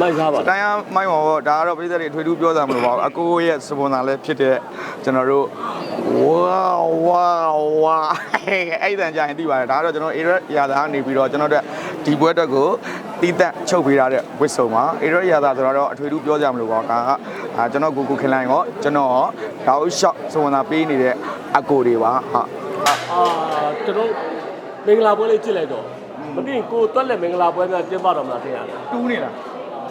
မိုက်စားပါတိုင်းရမိုင်းပါပေါ့ဒါကတော့ပြည်သက်တွေအထွေထူးပြောတာမလို့ပါဘူးအကိုရဲ့စပွန်ဆာလည်းဖြစ်တဲ့ကျွန်တော်တို့ဝါဝါဝါအဲ့တန်ကြရင်သိပါတယ်ဒါကတော့ကျွန်တော် area ရာသာကနေပြီးတော့ကျွန်တော်တို့ဒီပွဲအတွက်ကိုတီးတက်ချုပ်ပေးထားတဲ့ဝစ်စုံပါ area ရာသာဆိုတော့အထွေထူးပြောကြမလို့ပါဒါကအာကျွန်တော်ကိုကိုခင်လိုင်းရောကျွန်တော်ရောတောက်ရှော့စပွန်ဆာပေးနေတဲ့အကိုတွေပါဟာအာကျွန်တော်မင်္ဂလာပွဲလေးကြည့်လိုက်တော့မသိရင်ကိုတွက်လက်မင်္ဂလာပွဲများကျင်းပတော့မလားထင်ရတယ်တူးနေတာ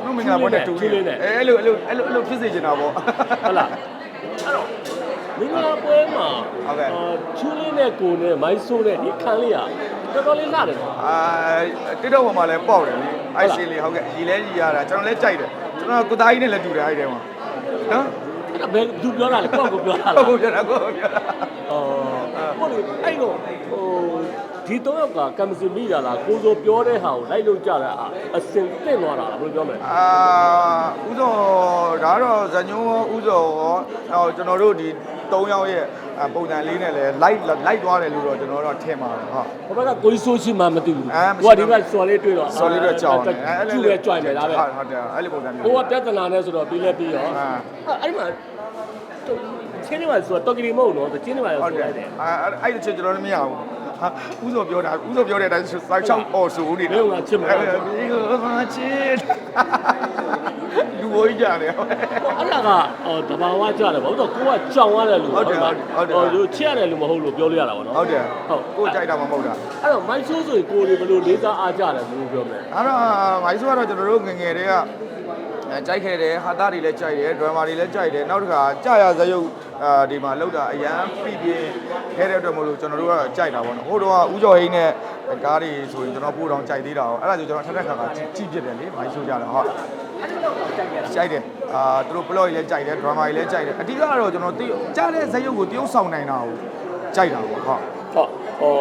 ကျွန်တော်မင်္ဂလာပွဲနဲ့တူးတူးလေးနဲ့အဲအဲ့လိုအဲ့လိုအဲ့လိုအဲ့လိုဖြစ်စေချင်တာပေါ့ဟုတ်လားအဲ့တော့မင်္ဂလာပွဲမှာဟုတ်ကဲ့အာချူလေးနဲ့ကိုနဲ့မိုင်းဆိုးတဲ့ဒီခန်းလေးကတော်တော်လေးလှတယ်နော်အာတစ်တော့ပေါ်မှာလည်းပေါက်တယ်လေအိုက်စီလေးဟုတ်ကဲ့ရီလဲရီရတာကျွန်တော်လည်းကြိုက်တယ်ကျွန်တော်ကိုသားကြီးနဲ့လည်းတူတယ်အဲ့ဒီထဲမှာနော်အဲ့ဒါဘယ်သူပြောတာလဲကိုယ့်ကိုပြောတာလားဟုတ်ကဲ့ပြောတာကိုပြောတာအော်ဟုတ်လေအဲ့တော့ဟို ဒီတော့ယောက်ကကမ္မစီမိတာလားကိုစိုးပြောတဲ့ဟာကိုလိုက်လို့ကြတာအစင်တင့်သွားတာလားဘယ်လိုပြောမလဲအာဥသောဒါကတော့ဇညုံရောဥသောရောနောက်ကျွန်တော်တို့ဒီ၃ယောက်ရဲ့အာပုံစံလေးနဲ့လည်း light light သွားတယ်လို့တော့ကျွန်တော်တို့ထင်ပါတယ်ဟုတ်ဟိုဘက်ကကိုကြီးဆိုးရှိမှမသိဘူးအဲမရှိကိုကဒီဘက်စော်လေးတွေ့တော့ဆော်လေးတော့ကြောင်းတယ်ကျူရဲကြွိုင်တယ်ဒါပဲဟုတ်ဟုတ်တယ်အဲ့လိုပုံစံမျိုးကိုကပြဿနာနဲ့ဆိုတော့ပြီးလဲပြီးရောအာအဲ့ဒီမှာချင်းနေမှာဆိုတော့တော်ကီမဟုတ်တော့ချင်းနေမှာရောဟုတ်ဆိုတယ်ရတယ်အဲ့အဲ့ဒီချက်ကျွန်တော်လည်းမရဘူးဟာ ဥသောပြောတာဥသောပြောတဲ့အတိုင်းစိုက်ချောင်းအော်ဆိုနေတယ်ဘယ်လိုကချစ်မလဲအဲ့ဒါဒီကိုငါချစ်လူဝိုးကြတယ်အဲ့ဒါကဟောတဘာဝကြတယ်ဘာလို့တော့ကိုကကြောင်ရတယ်လို့ဟုတ်တယ်ဟုတ်တယ်ဟောသူချစ်ရတယ်လို့မဟုတ်လို့ပြောလို့ရတာပေါ့နော်ဟုတ်တယ်ဟုတ်ကိုယ်ကြိုက်တာမှမဟုတ်တာအဲ့တော့မိုင်းဆိုးဆိုရင်ကိုယ်တွေဘယ်လိုလေးစားအားကြတယ်လို့ပြောမလဲအဲ့တော့မိုင်းဆိုကတော့ကျွန်တော်တို့ငယ်ငယ်တည်းကအဲ ကြိုက်ခဲ့တယ်ဟာသားတွေလည်းကြိုက်တယ်ဒရမာတွေလည်းကြိုက်တယ်နောက်တစ်ခါကြာရဇယုတ်အာဒီမှာလောက်တာအရန်ပြပြခဲတဲ့အတွက်မလို့ကျွန်တော်တို့ကကြိုက်တာပေါ့နော်ဟိုတော့ကဥကျော်ဟိန်းနဲ့ကားတွေဆိုရင်ကျွန်တော်ပို့တော့ကြိုက်သေးတာ哦အဲ့ဒါဆိုကျွန်တော်ထက်ထက်ခါခါကြည့်ကြည့်ဖြစ်တယ်လေမိုင်းဆိုကြတယ်ဟုတ်ကြိုက်တယ်အာသူတို့ plot ကြီးလည်းကြိုက်တယ် drama ကြီးလည်းကြိုက်တယ်အဓိကတော့ကျွန်တော်တကြားတဲ့ဇယုတ်ကိုတရုပ်ဆောင်နိုင်တာကိုကြိုက်တာပေါ့ဟုတ်ဟုတ်ဟော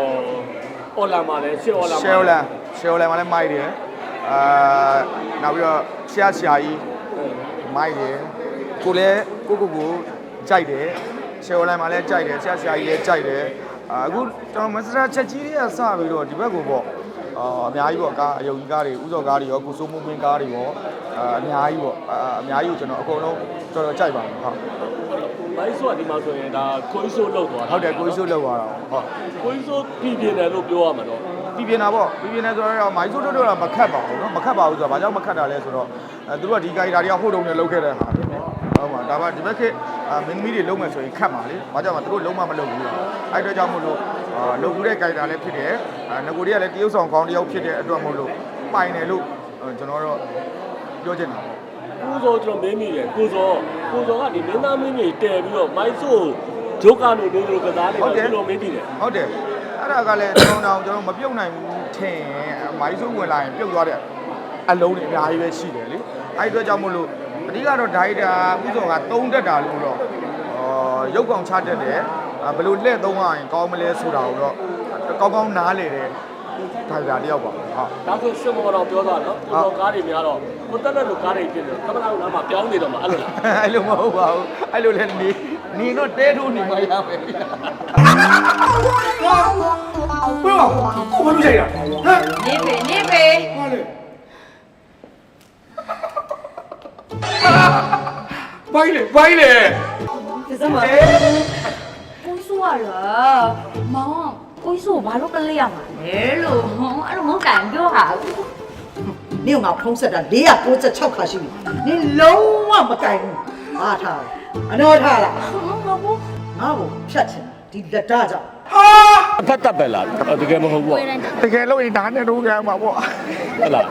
အော်လာမှာလဲရှေ့အော်လာမှာရှယ်လန်ရှယ်လန်မှာလည်းမိုက်တယ်အာနောက်ပြီးတော့ဆ ရာဆရာကြီးမိုက်တယ်ကိုလည်းကိုကိုကိုကြိုက်တယ်ရှယ်လန်မှာလည်းကြိုက်တယ်ဆရာဆရာကြီးလည်းကြိုက်တယ်အာအခုကျွန်တော်မစရာချက်ကြီးတွေကစပြီးတော့ဒီဘက်ကိုပေါ့အာအများကြီးပေါ့ကားအယုံကြီးကားတွေဥစော်ကားတွေရောကိုစိုးမုံမင်းကားတွေရောအာအများကြီးပေါ့အာအများကြီးကိုကျွန်တော်အကုန်လုံးတော်တော်ကြိုက်ပါတယ်ဟုတ် မိုင်းဆိုးကဒီမှာဆိုရင်ဒါကိုကြီးဆိုးလောက်သွားတာ ဟုတ်တယ်ကိုကြီးစိုးလောက်သွားတာဟုတ် ကိုကြီးဆိုးပြည်ပြင်းတယ်လို့ပြောရမှာတော့ ပြည်ပြင်းတာပေါ့ပြည်ပြင်းနေဆိုတော့မိုင်းဆိုးတို့တို့ကမခတ်ပါဘူးเนาะမခတ်ပါဘူးဆိုတာဘာကြောင့်မခတ်တာလဲဆိုတော့ အဲသူတို့ကဒီဂိုင်တာတွေကဟိုတုံနဲ့လောက်ခဲ့တဲ့ဟာဟုတ်ပါဒါပါဒီဘက်ခေတ်အာမင်းသမီးတွေလုံးမယ်ဆိုရင်ခတ်ပါလေဘာကြောင့်မသူတို့လုံးမမလုပ်ဘူးအဲ့အတွက်ကြောင့်မို့လို့အာလုပ်ဘူးတဲ့ဂိုင်တာလည်းဖြစ်တယ်အာငကိုတွေကလည်းတရုပ်ဆောင်ကောင်းတယောက်ဖြစ်တဲ့အတွက်မို့လို့ပိုင်တယ်လို့ကျွန်တော်တော့ပြောချင်တာပေါ့ကိုစောကျွန်တော်မင်းမိတယ်ကိုစောကိုစောကဒီမင်းသားမင်းကြီးတဲပြီးတော့မိုင်းဆိုးဂျိုကာလို့နေလို့ကစားနေတာဒီလိုမင်းကြည့်တယ်ဟုတ်တယ်အဲ့ဒါကလည်းကျွန်တော်တို့ကျွန်တော်မပြုတ်နိုင်ဘူးထင်ရင်မိုင်းစုဝင်လာရင်ပြုတ်သွားတဲ့ အလုံးတွေအများကြီးပဲရှိတယ်လေအဲ့ဒီအတွက်ကြောင့်မို့လို့အဓိကတော့ဒိုင်တာဥဆောင်ကသုံးတက်တာလို့တော့အာရုပ်ကောင်ချတတ်တယ်အာဘယ်လိုလှည့်သုံးရရင်ကောင်းမလဲဆိုတာကိုတော့ကောင်းကောင်းနားလေတယ်ဒိုင်တာတယောက်ပါဟုတ်ဒါဆိုစစ်မောတော်ပြောသွားနော်ကိုစောကားတွေများတော့ကိုတက်တဲ့လူကားတွေဖြစ်တယ်သမဏကနားမှာပြောင်းနေတော့မှအဲ့လိုလားအဲ့လိုမဟုတ်ပါဘူးအဲ့လိုလည်းနေနေတော့တဲထိုးနေမှရမယ်ဘယ်တော့ကိုဘာလို့ကြိုက်တာဟမ်နေပေနေပေဟာလေ ဘိုင်းလေဘိုင်းလေ 这怎么？ကိုဆိုရလားမောင်ကိုဆိုဘာလို့ကလေးရမှာလဲလို့အဲ့လိုမကန်ပြောဟာ 你有冇通识的？你也多这超卡西米，你လုံးဝမကင်ဘူး။အားထားတယ်။အနောထားလား မဟုတ်ဘူး ။ငါ့ကိုဖြတ်ချင်တာဒီလက်ဓာတ်ကြောင့် ဟာ အဖက်တက်ပဲလားတကယ်မဟုတ်ဘူး တကယ်လို့ရင်ဒါနဲ့တော့ကမှာပေါ့ ဟုတ်လား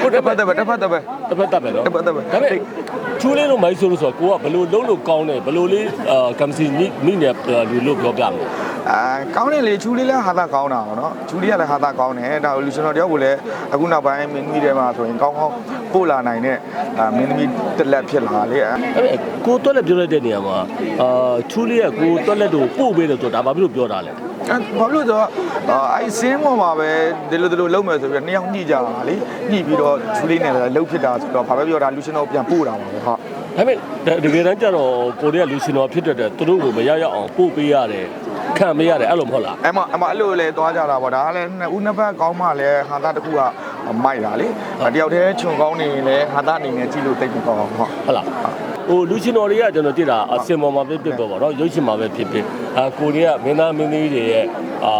ဟုတ်တယ်ပတ်တယ်ပဲတစ်ဖက်တယ်ပဲ တစ်ဖက်တက်ပဲနော် တစ်ဖက်တက်ပဲ ဒါပေမဲ့ ချူလေးလို့မိုင်းဆိုလို့ဆိုတော့ကိုကဘယ်လိုလုံးလို့ကောင်းတယ်ဘယ်လိုလေးအာကမ်စီမိမိနဲ့လူလို့ပြောပြမလဲအာကောင်းတယ်လေချူလေးလည်းဟာသာကောင်းတာပေါ့နော်ချူလေးကလည်းဟာသာကောင်းတယ်ဒါလူရှင်တော်တယောက်ကိုလည်းအခုနောက်ပိုင်းမင်းသမီးတွေမှာဆိုရင်ကောင်းကောင်းပို့လာနိုင်တဲ့အာမင်းသမီးတစ်လက်ဖြစ်လာလေအဲဒါပေမဲ့ကိုတွက်လက်ပြောလိုက်တဲ့နေရာမှာအာချူလေးကကိုတွက်လက်တို့ပို့ပေးတယ်ဆိုတော့ဒါဘာဖြစ်လို့ပြောတာလဲ ဘာလို့လဲဆိုတော့အာအဲ့စင်းပေါ်မှာပဲဒီလိုဒီလိုလုံးမယ်ဆိုပြီးတော့နှစ်ယောက်ညှိကြတာလေညှိပြီးတော့ချူလေးနဲ့လည်းလှုပ်ဖြစ်တာဆိုတော့ဘာပဲပြောတာလူရှင်တော်ပြန်ပို့တာပါပဲဟုတ်ဒါပေမဲ့တကယ်တမ်းကျတော့ကိုရီးယားလူရှင်တော်ဖြစ်တဲ့သူတို့ကိုမရရအောင်ပို့ပေးရတယ်ခံပေးရတယ်အဲ့လိုမဟုတ်လားအဲ့မအမအဲ့လိုလေသွားကြတာပေါ့ဒါကလည်းနှစ်ဦးနှစ်ဖက်ကောင်းမှလည်းဟာသာတစ်ခုကမိုက်တာလေတယောက်တည်းခြုံကောင်းနေရင်လည်းဟာသားအနေနဲ့ကြည့်လို့တိတ်မကောင်းဟုတ်ဟုတ်လားဟိုလူရှင်တော်တွေကကျွန်တော်သိတာအစင်ပေါ်မှာဖြစ်ဖြစ်ပေါ့ဗောနော်ရုပ်ရှင်မှာပဲဖြစ်ဖြစ် အာကိုတွေကမင်းသားမင်းသမီးတွေရဲ့အာ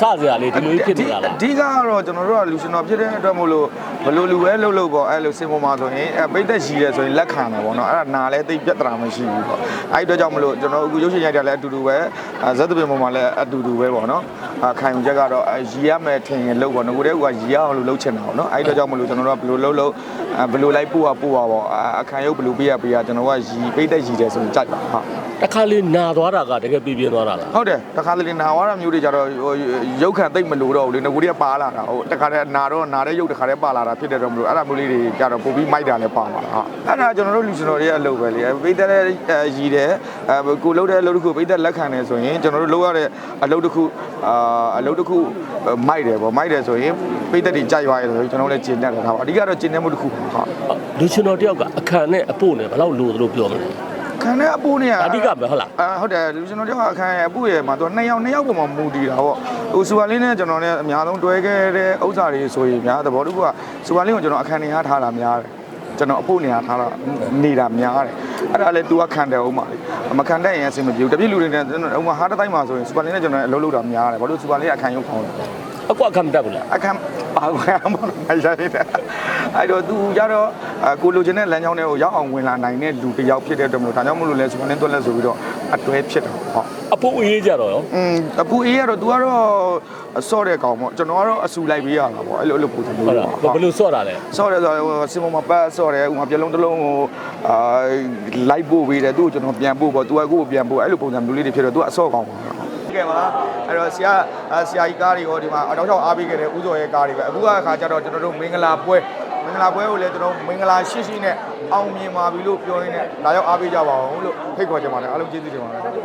စစရာလေးဒီလိုကြီးဖြစ်နေတာလားအဓိကကတော့ကျွန်တော်တို့ကလူရှင်တော်ဖြစ်တဲ့အတွက်မို့လို့ဘယ်လိုလူပဲလှုပ်လှုပ်ပေါ့အဲ့လိုစင်ပေါ်မှာဆိုရင်အဲပိတ်သက်ရှိရဲဆိုရင်လက်ခံတယ်ပေါ့နော်အဲ့ဒါနာလည်းတိတ်ပြတ်တရာမရှိဘူးပေါ့အဲ့ဒီအတွက်ကြောင့်မလို့ကျွန်တော်အခုရုပ်ရှင်ရိုက်တာလည်းအတူတူပဲအဲဇက်သပင်ပေါ်မှာလည်းအတူတူပဲပေါ့နော်အခိုင်ချက်ကတော့အဲရီရမယ်ထင်ရင်လှုပ်ပေါ့ငကိုတည်းကရီရအောင်လို့လှုပ်ချင်တာပေါ့နော်အဲ့ဒီအတွက်ကြောင့်မလို့ကျွန်တော်တို့ကဘယ်လိုလှုပ်လှုပ်အဲဘယ်လိုလိုက်ပို့ရပို့ရပေါ့အခိုင်ရုပ်ဘယ်လိုပေးရပေးရကျွန်တော်ကရီပိတ်သက်ရှိတယ်ဆိုရင်ကြိုက်ပါဟုတ်တစ်ခါလေးနာသွားတာကတကယ်ပြင်းပြင်းသွားတာလားဟုတ်တယ်တခါတလေနာဝါရမျိုးတွေကြတော့ဟိုရုပ်ခံသိမ့်မလို့တော့ဘူးလေငကိုတွေကပါလာတာဟိုတခါတည်းနာတော့နာတဲ့ရုပ်တခါတည်းပါလာတာဖြစ်တယ်တော့မလို့အဲ့ဒါမျိုးလေးတွေကြတော့ပို့ပြီးမိုက်တာလည်းပါလာတာဟုတ်အဲ့ဒါကျွန်တော်တို့လူရှင်တော်တွေကအလုပ်ပဲလေပိတ်သက်တဲ့ရည်တယ်အဲကိုလှုပ်တဲ့အလုပ်တစ်ခုပိတ်သက်လက်ခံတယ်ဆိုရင်ကျွန်တော်တို့လုပ်ရတဲ့အလုပ်တစ်ခုအာအလုပ်တစ်ခုမိုက်တယ်ပေါ့မိုက်တယ်ဆိုရင်ပိတ်သက်တွေကြိုက်သွားရဆိုရင်ကျွန်တော်တို့လည်းကျင်တတ်တယ်ဒါပါအဓိကတော့ကျင်တဲ့မှုတစ်ခုဟုတ်လူရှင်တော်တယောက်ကအခန့်နဲ့အဖို့နဲ့ဘယ်လောက်လိုသလိုပြောမလဲ ခံတဲ့အပူနဲ့အဓိကပဲဟုတ်လားအာဟုတ်တယ်လူကျွန်တော်တို့ကအခန်းရဲ့အပူရဲ့မှာသူနှစ်ယောက်နှစ်ယောက်ပုံမှာမူတည်တာပေါ့ဟိုစူပါလင်းနဲ့ကျွန်တော်နဲ့အများဆုံးတွဲခဲ့တဲ့ဥစ္စာတွေဆိုရင်များသဘောတခုကစူပါလင်းကိုကျွန်တော်အခန်းနေရထားတာများတယ်ကျွန်တော်အဖို့နေရထားတာနေတာများတယ်အဲ့ဒါလည်း तू ကခံတယ်ဦးမှာလေမခံတဲ့ရင်အဆင်မပြေဘူးတပြည့်လူတွေနဲ့ကျွန်တော်ဥမာဟားတစ်တိုင်းမှာဆိုရင်စူပါလင်းနဲ့ကျွန်တော်အလုပ်လုပ်တာများတယ်ဘာလို့စူပါလင်းအခန်းရုပ်ခေါင်းတယ်အကွက်အခန့်မတက်ဘူးလားအခန်းပါခွင့်မလို့နိုင်ရတယ် အဲ့တော့ तू ကြတော့ကိုလိုချင်တဲ့လမ်းကြောင်းတွေကိုရောက်အောင်ဝင်လာနိုင်တဲ့လူတစ်ယောက်ဖြစ်တဲ့အတွက်မလို့ဒါကြောင့်မလို့လဲစူပါလင်းတွက်လက်ဆိုပြီးတော့အတွဲဖြစ်တာဟုတ် အဖို့အေးကြတော့ရော อืมအပူအေးကတော့ तू ကတော့ဆော့တဲ့ကောင်ပေါ့ကျွန်တော်ကတော့အဆူလိုက်ပေးရတာပေါ့အဲ့လိုအဲ့လိုပုံစံမျိုး ဟုတ်လား ပေါ့ ဘယ်လိုဆော့တာလဲ ဆော့တယ်ဆိုတော့စင်မမပတ်ဆော့တယ်ဥမာပြလုံးတစ်လုံးကိုအာလိုက်ပို့ပေးတယ်သူ့ကိုကျွန်တော်ပြန်ပို့ပေါ့ तू ကကိုယ့်ကိုပြန်ပို့အဲ့လိုပုံစံမျိုးလေးတွေဖြစ်တော့ तू အဆော့ကောင်ပါကဲပါအဲ့တော့ဆရာဆရာကြီးကားတွေရောဒီမှာအတော့ချောက်အားပေးခဲ့တဲ့ဥစော်ရဲ့ကားတွေပဲအခုကအခါကျတော့ကျွန်တော်တို့မင်္ဂလာပွဲ မင်္ဂလာပွဲကိုလည်းကျွန်တော်မင်္ဂလာရှိရှိနဲ့အောင်မြင်ပါပြီလို့ပြောရင်းနဲ့ဒါရောက်အားပေးကြပါအောင်လို့ဖိတ်ခေါ်ချင်ပါတယ်အားလုံးကျေးဇူးတင်ပါတယ်